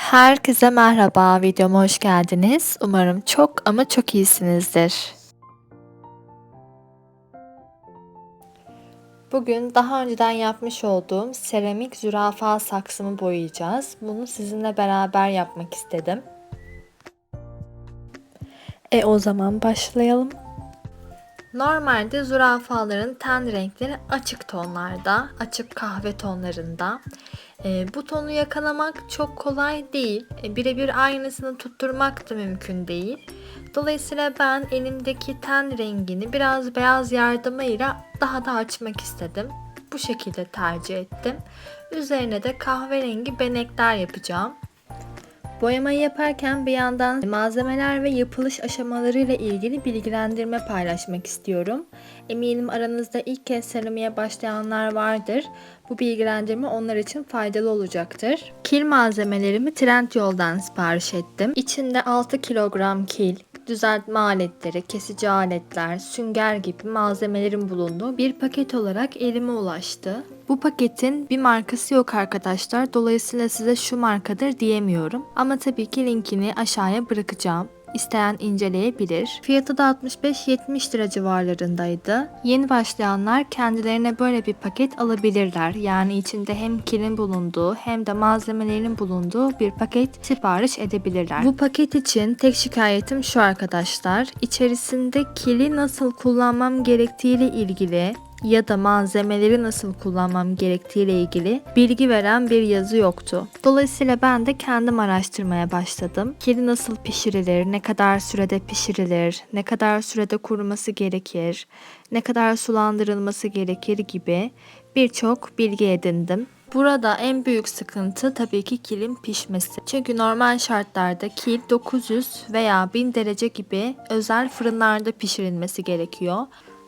Herkese merhaba, videoma hoş geldiniz. Umarım çok ama çok iyisinizdir. Bugün daha önceden yapmış olduğum seramik zürafa saksımı boyayacağız. Bunu sizinle beraber yapmak istedim. E o zaman başlayalım. Normalde zürafaların ten renkleri açık tonlarda, açık kahve tonlarında. E, bu tonu yakalamak çok kolay değil. E, Birebir aynısını tutturmak da mümkün değil. Dolayısıyla ben elimdeki ten rengini biraz beyaz yardımıyla daha da açmak istedim. Bu şekilde tercih ettim. Üzerine de kahverengi benekler yapacağım. Boyamayı yaparken bir yandan malzemeler ve yapılış aşamaları ile ilgili bilgilendirme paylaşmak istiyorum. Eminim aranızda ilk kez seramiğe başlayanlar vardır. Bu bilgilendirme onlar için faydalı olacaktır. Kil malzemelerimi Trendyol'dan sipariş ettim. İçinde 6 kilogram kil, düzeltme aletleri, kesici aletler, sünger gibi malzemelerin bulunduğu bir paket olarak elime ulaştı. Bu paketin bir markası yok arkadaşlar. Dolayısıyla size şu markadır diyemiyorum. Ama tabii ki linkini aşağıya bırakacağım. İsteyen inceleyebilir. Fiyatı da 65-70 lira civarlarındaydı. Yeni başlayanlar kendilerine böyle bir paket alabilirler. Yani içinde hem kilin bulunduğu hem de malzemelerin bulunduğu bir paket sipariş edebilirler. Bu paket için tek şikayetim şu arkadaşlar. İçerisinde kili nasıl kullanmam gerektiğiyle ilgili ya da malzemeleri nasıl kullanmam gerektiği ile ilgili bilgi veren bir yazı yoktu. Dolayısıyla ben de kendim araştırmaya başladım. Kedi nasıl pişirilir, ne kadar sürede pişirilir, ne kadar sürede kuruması gerekir, ne kadar sulandırılması gerekir gibi birçok bilgi edindim. Burada en büyük sıkıntı tabii ki kilin pişmesi. Çünkü normal şartlarda kil 900 veya 1000 derece gibi özel fırınlarda pişirilmesi gerekiyor.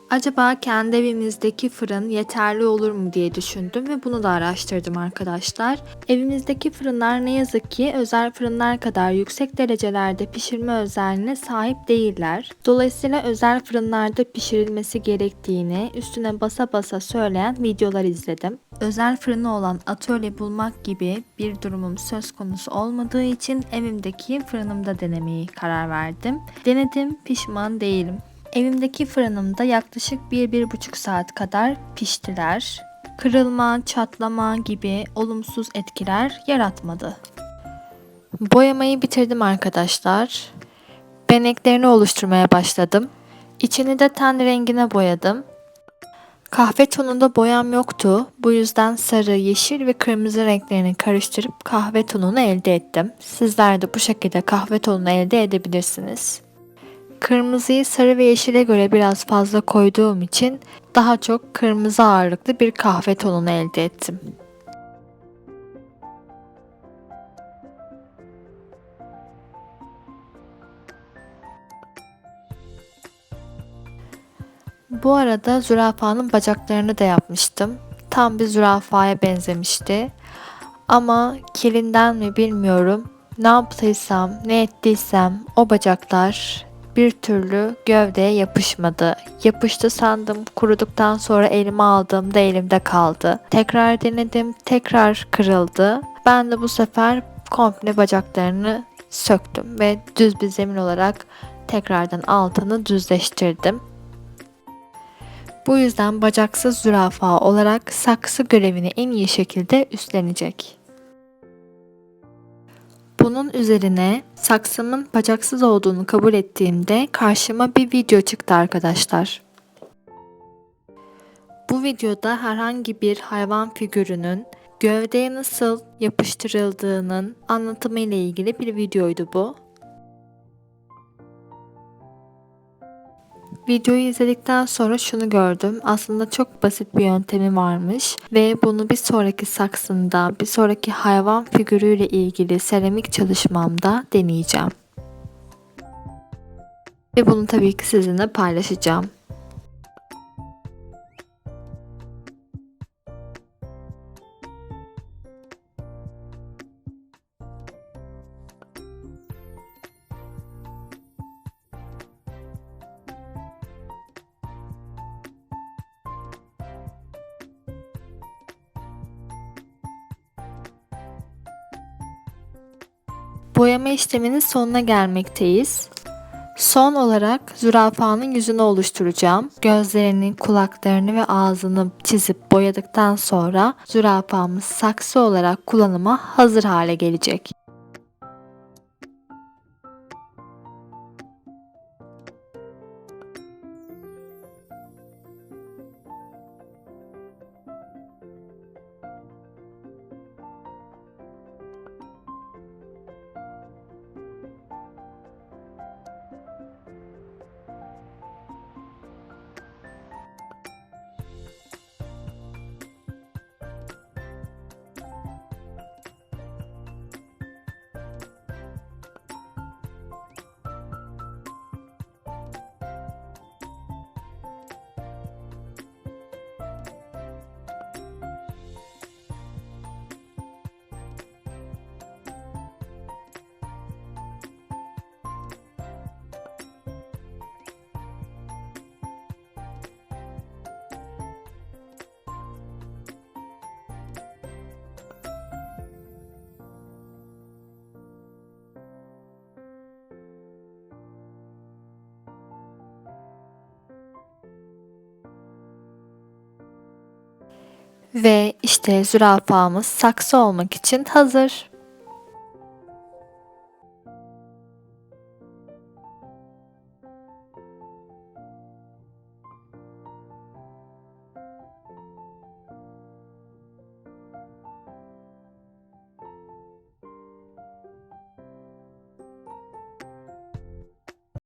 Acaba kendi evimizdeki fırın yeterli olur mu diye düşündüm ve bunu da araştırdım arkadaşlar. Evimizdeki fırınlar ne yazık ki özel fırınlar kadar yüksek derecelerde pişirme özelliğine sahip değiller. Dolayısıyla özel fırınlarda pişirilmesi gerektiğini üstüne basa basa söyleyen videolar izledim. Özel fırını olan atölye bulmak gibi bir durumum söz konusu olmadığı için evimdeki fırınımda denemeyi karar verdim. Denedim, pişman değilim. Evimdeki fırınımda yaklaşık 1-1,5 saat kadar piştiler. Kırılma, çatlama gibi olumsuz etkiler yaratmadı. Boyamayı bitirdim arkadaşlar. Beneklerini oluşturmaya başladım. İçini de ten rengine boyadım. Kahve tonunda boyam yoktu. Bu yüzden sarı, yeşil ve kırmızı renklerini karıştırıp kahve tonunu elde ettim. Sizler de bu şekilde kahve tonunu elde edebilirsiniz. Kırmızıyı sarı ve yeşile göre biraz fazla koyduğum için daha çok kırmızı ağırlıklı bir kahve tonunu elde ettim. Bu arada zürafanın bacaklarını da yapmıştım. Tam bir zürafaya benzemişti. Ama kilinden mi bilmiyorum. Ne yaptıysam, ne ettiysem o bacaklar bir türlü gövdeye yapışmadı. Yapıştı sandım kuruduktan sonra elime aldığımda elimde kaldı. Tekrar denedim tekrar kırıldı. Ben de bu sefer komple bacaklarını söktüm ve düz bir zemin olarak tekrardan altını düzleştirdim. Bu yüzden bacaksız zürafa olarak saksı görevini en iyi şekilde üstlenecek. Bunun üzerine saksımın bacaksız olduğunu kabul ettiğimde karşıma bir video çıktı arkadaşlar. Bu videoda herhangi bir hayvan figürünün gövdeye nasıl yapıştırıldığının anlatımı ile ilgili bir videoydu bu. Videoyu izledikten sonra şunu gördüm. Aslında çok basit bir yöntemi varmış ve bunu bir sonraki saksında, bir sonraki hayvan figürüyle ilgili seramik çalışmamda deneyeceğim. Ve bunu tabii ki sizinle paylaşacağım. Boyama işleminin sonuna gelmekteyiz. Son olarak zürafanın yüzünü oluşturacağım. Gözlerini, kulaklarını ve ağzını çizip boyadıktan sonra zürafamız saksı olarak kullanıma hazır hale gelecek. Ve işte zürafamız saksı olmak için hazır.